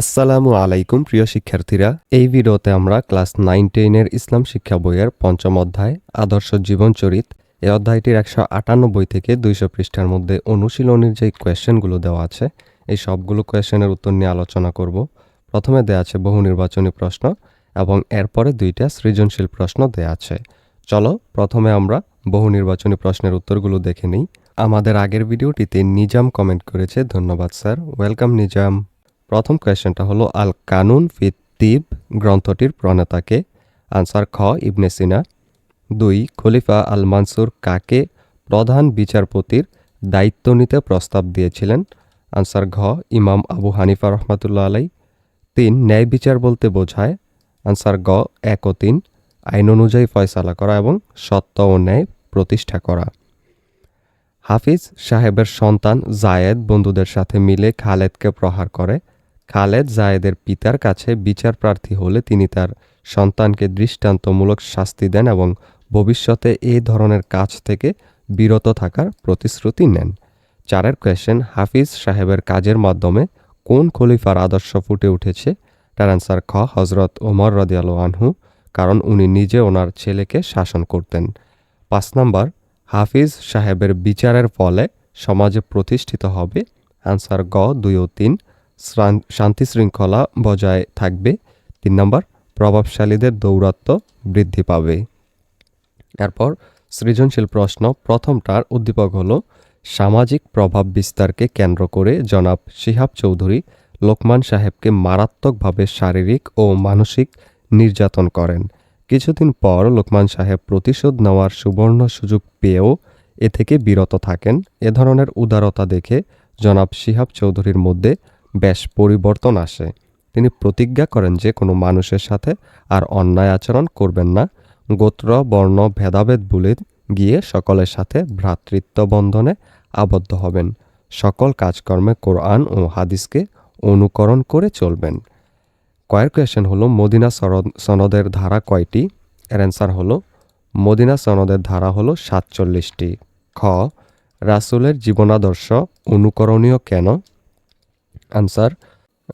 আসসালামু আলাইকুম, প্রিয় শিক্ষার্থীরা। এই ভিডিওতে আমরা ক্লাস নাইন টেনের ইসলাম শিক্ষা বইয়ের পঞ্চম অধ্যায়, আদর্শ জীবনচরিত এই অধ্যায়টির একশো আটানব্বই থেকে দুইশো পৃষ্ঠার মধ্যে অনুশীলনের যে কোয়েশ্চেনগুলো দেওয়া আছে, এই সবগুলো কোয়েশ্চেনের উত্তর নিয়ে আলোচনা করব। প্রথমে দেওয়া আছে বহু নির্বাচনী প্রশ্ন এবং এরপরে দুইটা সৃজনশীল প্রশ্ন দেওয়া আছে। চলো, প্রথমে আমরা বহু নির্বাচনী প্রশ্নের উত্তরগুলো দেখে নিই। আমাদের আগের ভিডিওটিতে নিজাম কমেন্ট করেছে, ধন্যবাদ স্যার। ওয়েলকাম, নিজাম। প্রথম কোয়েশ্চেনটা হলো, আল কানুন ফিত তিব গ্রন্থটির প্রণেতাকে? আনসার, খ, ইবনে সিনা। দুই, খলিফা আল মানসুর কাকে প্রধান বিচারপতির দায়িত্ব নিতে প্রস্তাব দিয়েছিলেন? আনসার, ঘ, ইমাম আবু হানিফা রহমাতুল্লাহ আলাই তিন, ন্যায় বিচার বলতে বোঝায়। আনসার, গ, এক ও তিন, আইন অনুযায়ী ফয়সালা করা এবং সত্য ও ন্যায় প্রতিষ্ঠা করা। হাফিজ সাহেবের সন্তান জায়েদ বন্ধুদের সাথে মিলে খালেদকে প্রহার করে। খালেদ জায়েদের পিতার কাছে বিচার প্রার্থী হলে তিনি তার সন্তানকে দৃষ্টান্তমূলক শাস্তি দেন এবং ভবিষ্যতে এ ধরনের কাজ থেকে বিরত থাকার প্রতিশ্রুতি নেন। চারের কোয়েশ্চেন হাফিজ সাহেবের কাজের মাধ্যমে কোন খলিফার আদর্শ ফুটে উঠেছে? তার অ্যান্সার খ হজরত ওমর রদিয়াল আনহু, কারণ উনি নিজে ওনার ছেলেকে শাসন করতেন। পাঁচ নম্বর, হাফিজ সাহেবের বিচারের ফলে সমাজে প্রতিষ্ঠিত হবে? আনসার গ, দুই ও তিন। শান্তি শৃঙ্খলা বজায় থাকবে। তিন নম্বর, প্রভাবশালীদের দৌরাত্ম্য বৃদ্ধি পাবে। এরপর, সৃজনশীল প্রশ্ন প্রথমটার উদ্দীপক হল, সামাজিক প্রভাব বিস্তারকে কেন্দ্র করে জনাব শিহাব চৌধুরী লোকমান সাহেবকে মারাত্মকভাবে শারীরিক ও মানসিক নির্যাতন করেন। কিছুদিন পর লোকমান সাহেব প্রতিশোধ নেওয়ার সুবর্ণ সুযোগ পেয়েও এ থেকে বিরত থাকেন। এ ধরনের উদারতা দেখে জনাব শিহাব চৌধুরীর মধ্যে বেশ পরিবর্তন আসে। তিনি প্রতিজ্ঞা করেন যে কোনো মানুষের সাথে আর অন্যায় আচরণ করবেন না। গোত্র, বর্ণ, ভেদাভেদ ভুলে গিয়ে সকলের সাথে ভ্রাতৃত্ব বন্ধনে আবদ্ধ হবেন। সকল কাজকর্মে কোরআন ও হাদিসকে অনুকরণ করে চলবেন। কয়ের কোয়েশন হলো, মদিনা সনদের ধারা কয়টি? এর অ্যান্সার হলো, মদিনা সনদের ধারা হলো সাতচল্লিশটি। খ, রাসূলের জীবনাদর্শ অনুকরণীয় কেন? আনসার,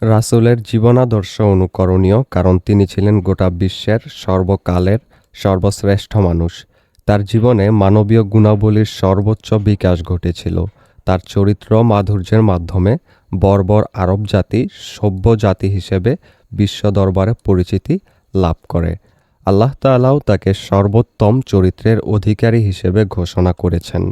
রাসূলের জীবনাদর্শ অনুকরণীয় কারণ তিনি ছিলেন গোটা বিশ্বের সর্বকালের সর্বশ্রেষ্ঠ মানুষ। তার জীবনে মানবীয় গুণাবলীর সর্বোচ্চ বিকাশ ঘটেছিল। তার চরিত্র মাধুর্যের মাধ্যমে বর্বর আরব জাতি, সভ্য জাতি হিসেবে বিশ্ব দরবারে পরিচিতি লাভ করে। আল্লাহ তাআলাও তাকে সর্বোত্তম চরিত্রের অধিকারী হিসেবে ঘোষণা করেছেন।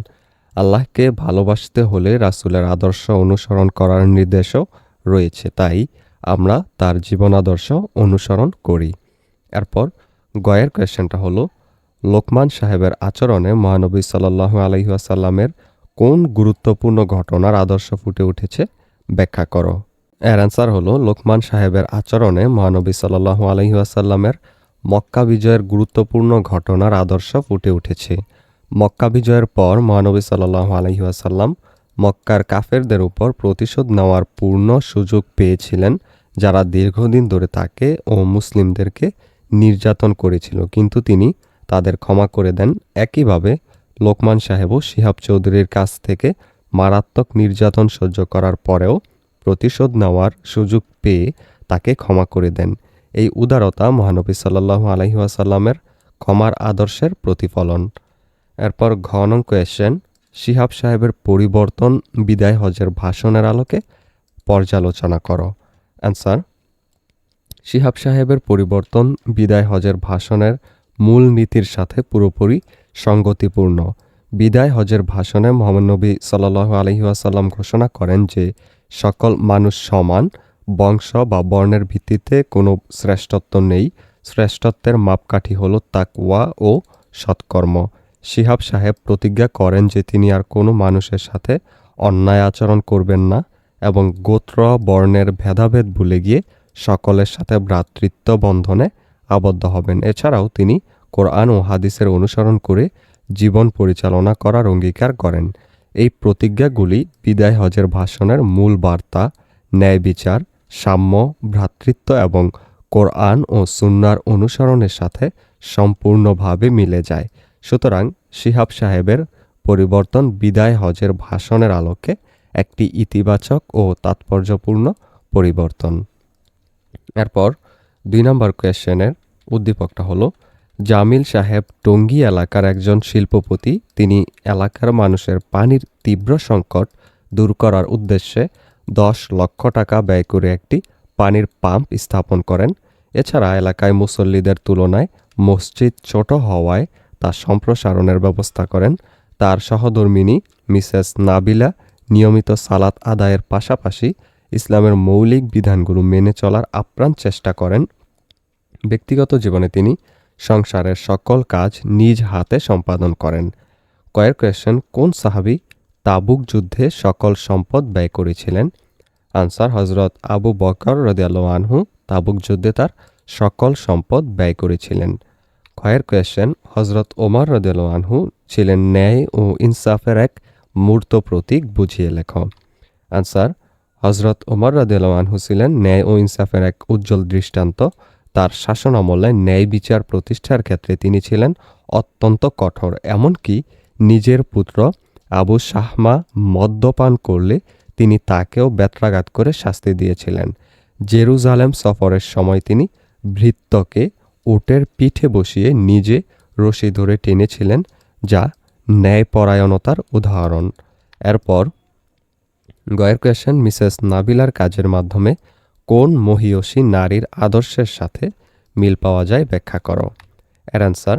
আল্লাহকে ভালোবাসতে হলে রাসূলের আদর্শ অনুসরণ করার নির্দেশও রয়েছে। তাই আমরা তার জীবন আদর্শ অনুসরণ করি। এরপর গয়ের কোয়েশ্চেনটা হলো, লোকমান সাহেবের আচরণে মহানবী সাল্লাহ আলহিহাসাল্লামের কোন গুরুত্বপূর্ণ ঘটনার আদর্শ ফুটে উঠেছে? ব্যাখ্যা করো। এর অ্যান্সার হলো, লোকমান সাহেবের আচরণে মহানবী সাল্লাহ আলহিহাসাল্লামের মক্কা বিজয়ের গুরুত্বপূর্ণ ঘটনার আদর্শ ফুটে উঠেছে। মক্কা বিজয়ের পর মহানবী সাল্লাহ আলহিহাসাল্লাম মক্কার কাফেরদের উপর প্রতিশোধ নেওয়ার পূর্ণ সুযোগ পেয়েছিলেন যারা দীর্ঘদিন ধরে তাকে ও মুসলিমদেরকে নির্যাতন করেছিল। কিন্তু তিনি তাদের ক্ষমা করে দেন। একইভাবে লোকমান সাহেবও শিহাব চৌধুরীর কাছ থেকে মারাত্মক নির্যাতন সহ্য করার পরেও প্রতিশোধ নেওয়ার সুযোগ পেয়ে তাকে ক্ষমা করে দেন। এই উদারতা মহানবী সাল্লাহ আলহিহাসাল্লামের ক্ষমার আদর্শের প্রতিফলন। এরপর ঘন কোয়েশ্চেন, শিহাব সাহেবের পরিবর্তন বিদায় হজের ভাষণের আলোকে পর্যালোচনা করো। অ্যান্সার, শিহাব সাহেবের পরিবর্তন বিদায় হজের ভাষণের মূল নীতির সাথে পুরোপুরি সঙ্গতিপূর্ণ। বিদায় হজের ভাষণে মোহাম্মদ নবী সাল্লাহ আলহিহাসাল্লাম ঘোষণা করেন যে, সকল মানুষ সমান, বংশ বা বর্ণের ভিত্তিতে কোনো শ্রেষ্ঠত্ব নেই। শ্রেষ্ঠত্বের মাপকাঠি হল তাকওয়া ও সৎকর্ম। শিহাব সাহেব প্রতিজ্ঞা করেন যে তিনি আর কোনো মানুষের সাথে অন্যায় আচরণ করবেন না এবং গোত্র, বর্ণের ভেদাভেদ ভুলে গিয়ে সকলের সাথে ভ্রাতৃত্ব বন্ধনে আবদ্ধ হবেন। এছাড়াও তিনি কোরআন ও হাদিসের অনুসরণ করে জীবন পরিচালনা করার অঙ্গীকার করেন। এই প্রতিজ্ঞাগুলি বিদায় হজের ভাষণের মূল বার্তা, ন্যায় বিচার, সাম্য, ভ্রাতৃত্ব এবং কোরআন ও সুন্নার অনুসরণের সাথে সম্পূর্ণভাবে মিলে যায়। সুতরাং শিহাব সাহেবের পরিবর্তন বিদায় হজের ভাষণের আলোকে একটি ইতিবাচক ও তাৎপর্যপূর্ণ পরিবর্তন। এরপর দুই নম্বর কোয়েশ্চেনের উদ্দীপকটা হলো, জামিল সাহেব টঙ্গী এলাকার একজন শিল্পপতি, তিনি এলাকার মানুষের পানির তীব্র সংকট দূর করার উদ্দেশ্যে দশ লক্ষ টাকা ব্যয় করে একটি পানির পাম্প স্থাপন করেন। এছাড়া এলাকায় মুসল্লিদের তুলনায় মসজিদ ছোট হওয়ায় তা সম্প্রসারণের ব্যবস্থা করেন। তার সহধর্মিনী, মিসেস নাবিলা, নিয়মিত সালাত আদায়ের পাশাপাশি ইসলামের মৌলিক বিধানগুলো মেনে চলার আপ্রাণ চেষ্টা করেন। ব্যক্তিগত জীবনে তিনি সংসারের সকল কাজ নিজ হাতে সম্পাদন করেন। কয়ের কোয়েশ্চেন কোন সাহাবি তাবুক যুদ্ধে সকল সম্পদ ব্যয় করেছিলেন? আনসার হজরত আবু বকর রদিয়াল আনহু তাবুক যুদ্ধে তার সকল সম্পদ ব্যয় করেছিলেন। কয়ের কোয়েশ্চেন হজরত ওমর রদিয়াল আনহু ছিলেন ন্যায় ও ইনসাফের এক মূর্ত প্রতীক বুঝিয়ে লেখ। আনসার হজরত ওমর রদিয়াল আনহু ছিলেন ন্যায় ও ইনসাফের এক উজ্জ্বল দৃষ্টান্ত। তার শাসন আমলে ন্যায় বিচার প্রতিষ্ঠার ক্ষেত্রে তিনি ছিলেন অত্যন্ত কঠোর, এমনকি নিজের পুত্র আবু শাহমা মদ্যপান করলে তিনি তাকেও ব্যত্রাঘাত করে শাস্তি দিয়েছিলেন। জেরুজালেম সফরের সময় তিনি ভৃত্যকে উটের পিঠে বসিয়ে নিজে রশি ধরে টেনেছিলেন, যা ন্যায়পরায়ণতার উদাহরণ। এরপর গয়ের কোয়েশন মিসেস নাবিলার কাজের মাধ্যমে কোন মহিয়সী নারীর আদর্শের সাথে মিল পাওয়া যায় ব্যাখ্যা করো। এর অ্যান্সার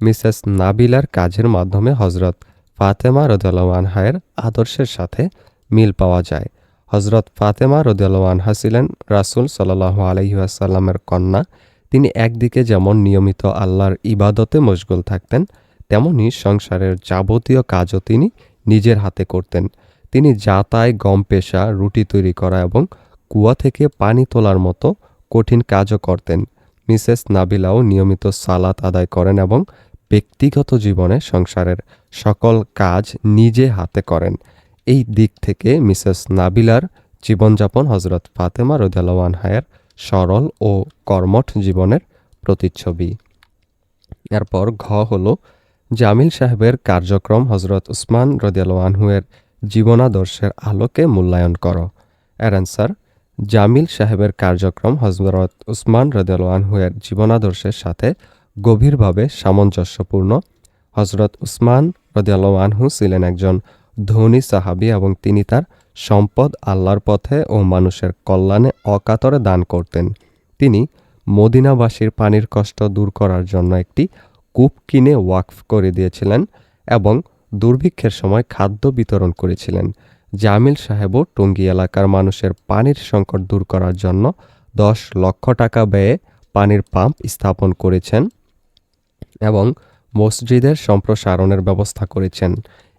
মিসেস নাবিলার কাজের মাধ্যমে হজরত ফাতেমা রদুল্লাহায়ের আদর্শের সাথে মিল পাওয়া যায়। হজরত ফাতেমা রদুল্লাহানহা ছিলেন রাসুল সাল্লাহ আলহিহাসাল্লামের কন্যা। তিনি একদিকে যেমন নিয়মিত আল্লাহর ইবাদতে মশগুল থাকতেন, তেমনি সংসারের যাবতীয় কাজও তিনি নিজের হাতে করতেন। তিনি যাতায় গম পেশা রুটি তৈরি করা এবং কুয়া থেকে পানি তোলার মতো কঠিন কাজও করতেন। মিসেস নাবিলাও নিয়মিত সালাত আদায় করেন এবং ব্যক্তিগত জীবনে সংসারের সকল কাজ নিজে হাতে করেন। এই দিক থেকে মিসেস নাবিলার জীবনযাপন হজরত ফাতেমা রদালওয়ান হায়ের সরল ও কর্মঠ জীবনের প্রতিচ্ছবি। এরপর ঘ হল জামিল সাহেবের কার্যক্রম হজরত উসমান রদিয়ালওয়ানহুয়ের জীবনাদর্শের আলোকে মূল্যায়ন করো। এর অ্যান্সার জামিল সাহেবের কার্যক্রম হজরত উসমান রদিয়ালওয়ানহুয়ের জীবনাদর্শের সাথে গভীরভাবে সামঞ্জস্যপূর্ণ। হজরত উসমান রদিয়ালওয়ানহু ছিলেন একজন ধনী সাহাবি এবং তিনি তার সম্পদ আল্লাহর পথে ও মানুষের কল্যাণে অকাতরে দান করতেন। তিনি মদিনাবাসীর পানির কষ্ট দূর করার জন্য একটি কূপ কিনে ওয়াকফ করে দিয়েছিলেন এবং দুর্ভিক্ষের সময় খাদ্য বিতরণ করেছিলেন। জামিল সাহেবও টঙ্গী এলাকার মানুষের পানির সংকট দূর করার জন্য দশ লক্ষ টাকা ব্যয়ে পানির পাম্প স্থাপন করেছেন এবং মসজিদের সম্প্রসারণের ব্যবস্থা করেছেন।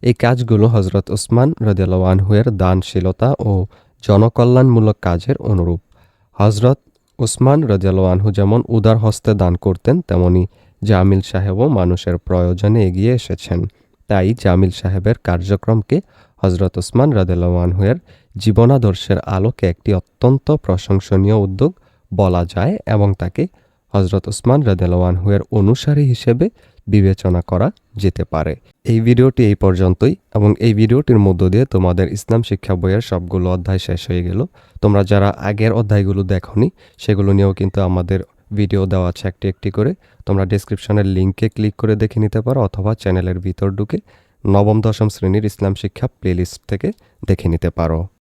এই কাজগুলো হজরত উসমান রদেলওয়ানহুয়ের দানশীলতা ও জনকল্যাণমূলক কাজের অনুরূপ। হজরত উসমান রদেলওয়ানহু যেমন উদার হস্তে দান করতেন, তেমনি জামিল সাহেবও মানুষের প্রয়োজনে এগিয়ে এসেছেন। তাই জামিল সাহেবের কার্যক্রমকে হজরত উসমান রাদেলানহুয়ের জীবনাদর্শের আলোকে একটি অত্যন্ত প্রশংসনীয় উদ্যোগ বলা যায় এবং তাকে হজরত উসমান রাদেলানহুয়ের অনুসারী হিসেবে বিবেচনা করা যেতে পারে। এই ভিডিওটি এই পর্যন্তই এবং এই ভিডিওটির মধ্য দিয়ে তোমাদের ইসলাম শিক্ষা বইয়ের সবগুলো অধ্যায় শেষ হয়ে গেল। তোমরা যারা আগের অধ্যায়গুলো দেখনি, সেগুলো নিয়েও কিন্তু আমাদের ভিডিও দেওয়া আছে একটি একটি করে। তোমরা ডিসক্রিপশনের লিঙ্কে ক্লিক করে দেখে নিতে পারো অথবা চ্যানেলের ভিতর ঢুকে নবম, দশম শ্রেণির ইসলাম শিক্ষা প্লেলিস্ট থেকে দেখে নিতে পারো।